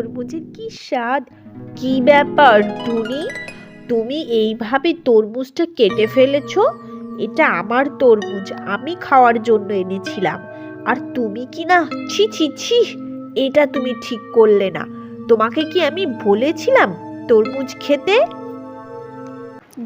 তরমুজের কি স্বাদ? কি ব্যাপার টুনি? তুমি এইভাবে তরমুজটা কেটে ফেলেছ? এটা আমার তরমুজ, আমি খাওয়ার জন্য এনেছিলাম। আর তুমি কি না? ছি ছি ছি, এটা তুমি ঠিক করলে না। তোমাকে কি আমি বলেছিলাম তরমুজ খেতে?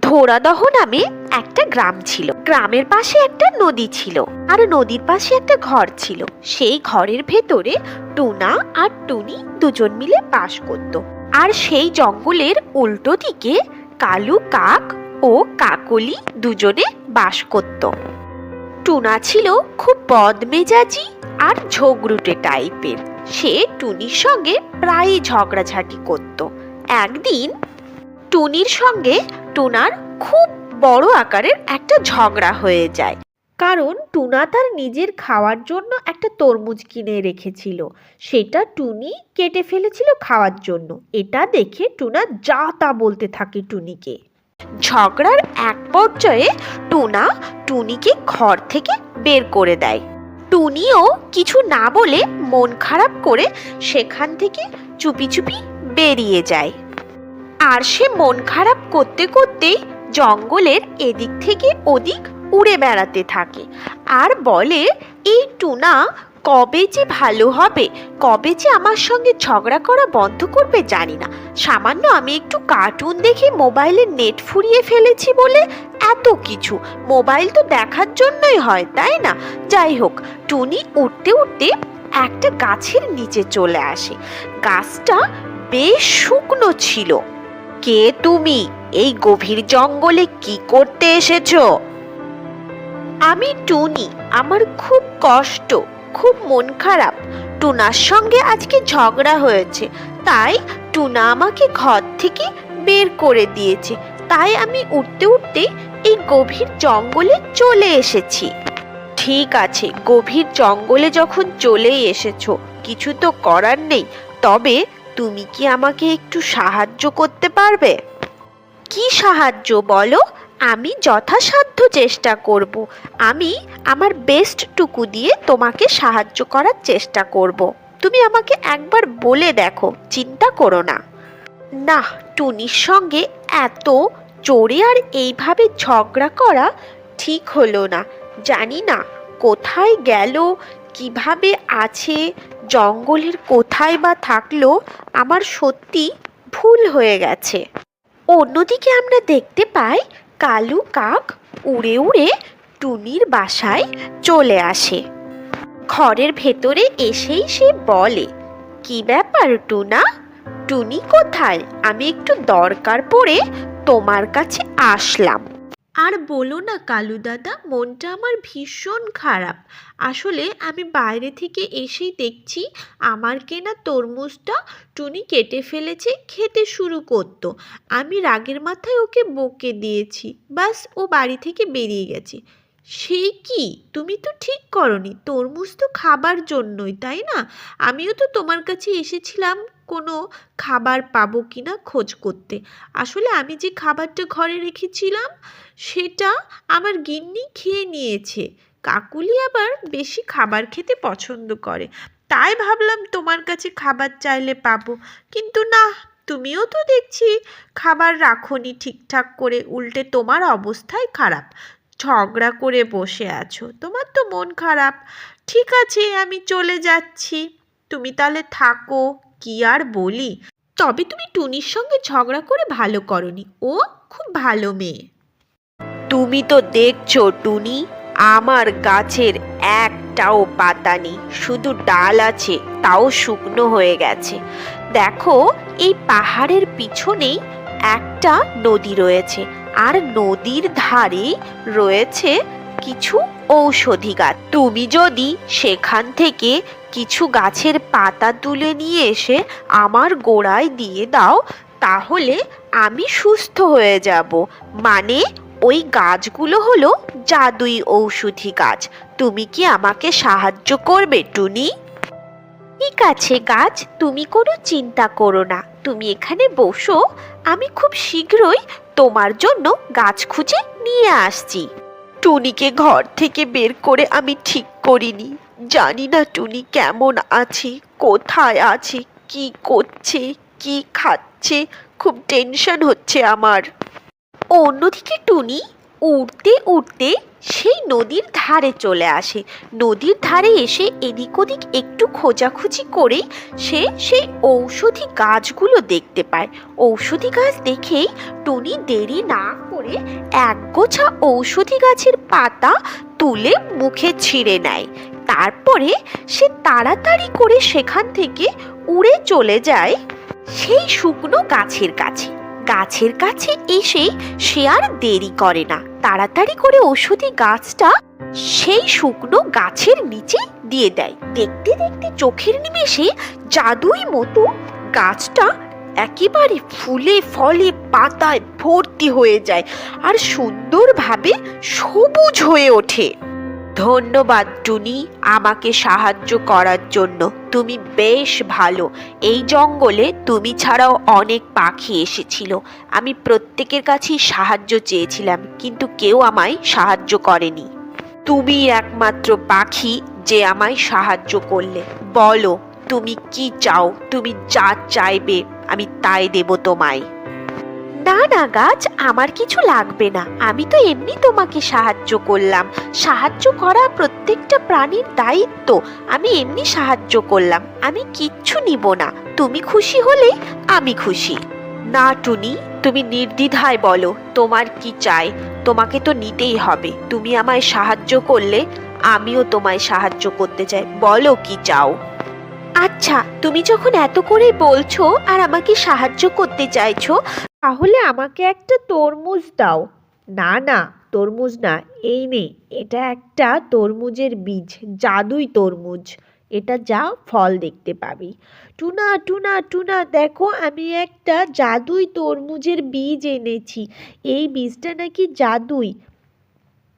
ধোরাদহ নামে একটা গ্রাম ছিল। গ্রামের পাশে একটা নদী ছিল আর নদীর পাশে একটা ঘর ছিল। সেই ঘরের ভেতরে টুনা আর টুনি দুজন মিলে বাস করত। আর সেই জঙ্গলের উল্টো দিকে কালু, কাক ও কাকলি দুজনে বাস করত। টুনা ছিল খুব বদমেজাজি আর ঝগড়ুটে টাইপের। সে টুনির সঙ্গে প্রায়ই ঝগড়াঝাটি করত। একদিন টুনির সঙ্গে টুনার খুব বড় আকারের একটা ঝগড়া হয়ে যায়। কারণ টুনা তার নিজের খাওয়ার জন্য একটা তরমুজ কিনে রেখেছিল। সেটা টুনি কেটে ফেলেছিল খাওয়ার জন্য। এটা দেখে টুনা যা তা বলতে থাকে টুনিকে। ঝগড়ার এক পর্যায়ে টুনা টুনিকে ঘর থেকে বের করে দেয়। টুনিও কিছু না বলে মন খারাপ করে সেখান থেকে চুপি চুপি বেরিয়ে যায়। আর সে মন খারাপ করতে করতেই জঙ্গলের এদিক থেকে ওদিক উড়ে বেড়াতে থাকে। আর বলে, এই টুনা, কবে যে ভালো হবে, কবে যে আমার সঙ্গে ঝগড়া করা বন্ধ করবে জানি না। সামান্য আমি একটু কার্টুন দেখে মোবাইলে নেট ফুরিয়ে ফেলেছি বলে এত কিছু। মোবাইল তো দেখার জন্যই হয়, তাই না? যাই হোক, টুনি উঠতে উঠতে একটা গাছের নিচে চলে আসে। গাছটা বেশ শুকনো ছিল। কে তুমি? এই গভীর জঙ্গলে কি করতে এসেছ? আমি টুনি, আমার খুব কষ্ট, খুব মন খারাপ। টুনার সঙ্গে আজকে ঝগড়া হয়েছে, তাই টুনা আমাকে ঘর থেকে বের করে দিয়েছে। তাই আমি উঠতে উঠতে এই গভীর জঙ্গলে চলে এসেছি। ঠিক আছে, গভীর জঙ্গলে যখন চলেই এসেছ, কিছু তো করার নেই। তবে তুমি কি আমাকে একটু সাহায্য করতে পারবে? কি সাহায্য বলো? আমি যথাসাধ্য চেষ্টা করব। আমি আমার বেস্টটুকু দিয়ে তোমাকে সাহায্য করার চেষ্টা করব। তুমি আমাকে একবার বলে দেখো, চিন্তা করো না। না টুনির সঙ্গে এত চড়ে আর এইভাবে ঝগড়া করা ঠিক হলো না। জানি না কোথায় গেল, কীভাবে আছে জঙ্গলের কোথায় বা থাকল আমার সত্যি ভুল হয়ে গেছে। অন্যদিকে আমরা দেখতে পাই কালু কাক উড়ে উড়ে টুনির বাসায় চলে আসে। ঘরের ভেতরে এসেই সে বলে, কি ব্যাপার টুনা? টুনি কোথায়? আমি একটু দরকার পড়ে তোমার কাছে আসলাম। আর বলো না কালু দাদা, মনটা আমার ভীষণ খারাপ। আসলে আমি বাইরে থেকে এসেই দেখছি আমার কেনা তরমুজটা টুনি কেটে ফেলেছে, খেতে শুরু করতো। আমি রাগের মাথায় ওকে বকে দিয়েছি, বাস ও বাড়ি থেকে বেরিয়ে গেছে। সে কি? তুমি তো ঠিক করনি, তরমুজ তো খাবার জন্যই, তাই না? আমিও তো তোমার কাছে এসেছিলাম কোনো খাবার পাবো কি না খোঁজ করতে। আসলে আমি যে খাবারটা ঘরে রেখেছিলাম, সেটা আমার গিন্নি খেয়ে নিয়েছে। কাকুলি আবার বেশি খাবার খেতে পছন্দ করে। তাই ভাবলাম তোমার কাছে খাবার চাইলে পাবো। কিন্তু না, তুমিও তো দেখছি খাবার রাখোনি ঠিকঠাক করে, উল্টে তোমার অবস্থাই খারাপ। ঝগড়া করে বসে আছো, তোমার তো মন খারাপ। ঠিক আছে, আমি চলে যাচ্ছি। তুমি তাহলে থাকো। কি আর বলি? তবে তুমি টুনির সঙ্গে ঝগড়া করে ভালো করনি। ও খুব ভালো মেয়ে। তুমি তো দেখছ টুনি, আমার গাছের একটাও পাতা নেই। শুধু ডাল আছে, তাও শুকনো হয়ে গেছে। দেখো, এই পাহাড়ের পিছনেই একটা নদী রয়েছে। আর নদীর ধারে রয়েছে কিছু ঔষধি গাছ। তুমি যদি সেখান থেকে কিছু গাছের পাতা তুলে নিয়ে এসে আমার গোড়ায় দিয়ে দাও, তাহলে আমি সুস্থ হয়ে যাব। মানে ওই গাছগুলো হলো জাদুই ঔষধি গাছ। তুমি কি আমাকে সাহায্য করবে, টুনি? ঠিক আছে গাছ, তুমি কোনো চিন্তা করো না। তুমি এখানে বসো, আমি খুব শীঘ্রই তোমার জন্য গাছ খুঁজে নিয়ে আসছি। টুনিকে ঘর থেকে বের করে আমি ঠিক করিনি। জানি না টুনি কেমন আছে, কোথায় আছে, কি করছে, কি খাচ্ছে, খুব টেনশন হচ্ছে আমার। অন্যদিকে টুনি উড়তে উড়তে সেই নদীর ধারে চলে আসে। নদীর ধারে এসে এদিক ওদিক একটু খোঁজাখুঁজি করে সে সেই ঔষধি গাছগুলো দেখতে পায়। ঔষধি গাছ দেখেই টুনি দেরি না করে এক গোছা ঔষধি গাছের পাতা তুলে মুখে ছিঁড়ে নেয়। তারপরে সে তাড়াতাড়ি করে সেখান থেকে উড়ে চলে যায় সেই শুকনো গাছের কাছে। গাছের কাছে এসে সে আর দেরি করে না। তাড়াতাড়ি করে ওষুধি গাছটা সেই শুকনো গাছের নিচে দিয়ে দেয়। দেখতে দেখতে চোখের নিমেষে জাদুই মতো গাছটা একেবারে ফুলে ফলে পাতায় ভর্তি হয়ে যায় আর সুন্দরভাবে সবুজ হয়ে ওঠে। ধন্যবাদ টুনি আমাকে সাহায্য করার জন্য। তুমি বেশ ভালো। এই জঙ্গলে তুমি ছাড়াও অনেক পাখি এসেছিল। আমি প্রত্যেকের কাছেই সাহায্য চেয়েছিলাম, কিন্তু কেউ আমায় সাহায্য করেনি। তুমি একমাত্র পাখি যে আমায় সাহায্য করলে। বলো, তুমি কি চাও? তুমি যা চাইবে, আমি তাই দেব তোমায়। না না, গাছ, আমার কিছু লাগবে না। আমি তো এমনি তোমাকে সাহায্য করলাম। সাহায্য করা প্রত্যেকটা প্রাণীর দায়িত্ব। আমি এমনি সাহায্য করলাম। আমি কিচ্ছু নিব না। তুমি খুশি হলে আমি খুশি। না, টুনি, তুমি নির্দ্বিধায় বলো, তোমার কি চাই? তোমাকে তো নিতেই হবে। তুমি আমায় সাহায্য করলে আমিও তোমায় সাহায্য করতে চাই। বলো কি চাও? আচ্ছা তুমি যখন এত করে বলছো আর আমাকে সাহায্য করতে চাইছো তাহলে আমাকে একটা তরমুজ দাও। না না, তরমুজ না, এই নে, এটা একটা তরমুজের বীজ, জাদুই তরমুজ। এটা যা ফল দেখতে পাবি। টুনা টুনা টুনা, দেখো আমি একটা জাদুই তরমুজের বীজ এনেছি। এই বীজটা নাকি জাদুই।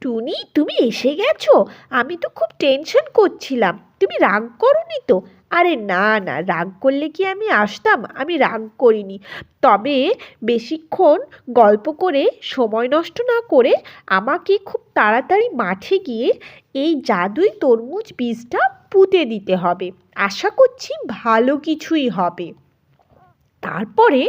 টুনি, তুমি এসে গেছো? আমি তো খুব টেনশন করছিলাম। তুমি রাগ করনি তো? আরে না না, রাগ করলে কি আমি আসতাম? আমি রাগ করিনি। তবে বেশিক্ষণ গল্প করে, সময় নষ্ট না করে আমাকে খুব তাড়াতাড়ি মাঠে গিয়ে এই জাদুই তরমুজ বীজটা পুঁতে দিতে হবে। আশা করছি ভালো কিছুই হবে। তারপরে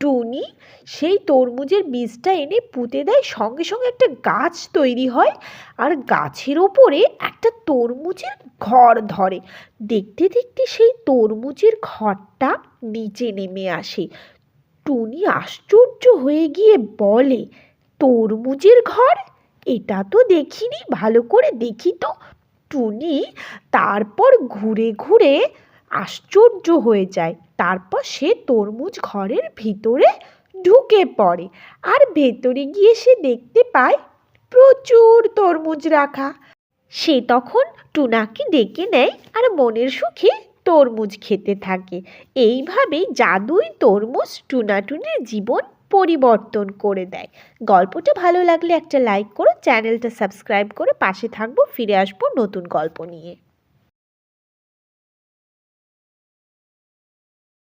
টুনি সেই তরমুজের বীজটা এনে পুঁতে দেয়। সঙ্গে সঙ্গে একটা গাছ তৈরি হয় আর গাছের ওপরে একটা তরমুজের ঘর ধরে। দেখতে দেখতে সেই তরমুজের ঘরটা নিচে নেমে আসে। টুনি আশ্চর্য হয়ে গিয়ে বলে, তরমুজের ঘর? এটা তো দেখিনি, ভালো করে দেখি তো। টুনি তারপর ঘুরে ঘুরে আশ্চর্য হয়ে যায়। তারপর সে তরমুজ ঘরের ভিতরে ঢুকে পড়ে আর ভেতরে গিয়ে সে দেখতে পায় প্রচুর তরমুজ রাখা। সে তখন টুনাকে ডেকে নেয় আর মনের সুখে তরমুজ খেতে থাকে। এইভাবেই জাদুই তরমুজ টুনাটুনির জীবন পরিবর্তন করে দেয়। গল্পটা ভালো লাগলে একটা লাইক করো, চ্যানেলটা সাবস্ক্রাইব করে পাশে থাকব, ফিরে আসব নতুন গল্প নিয়ে।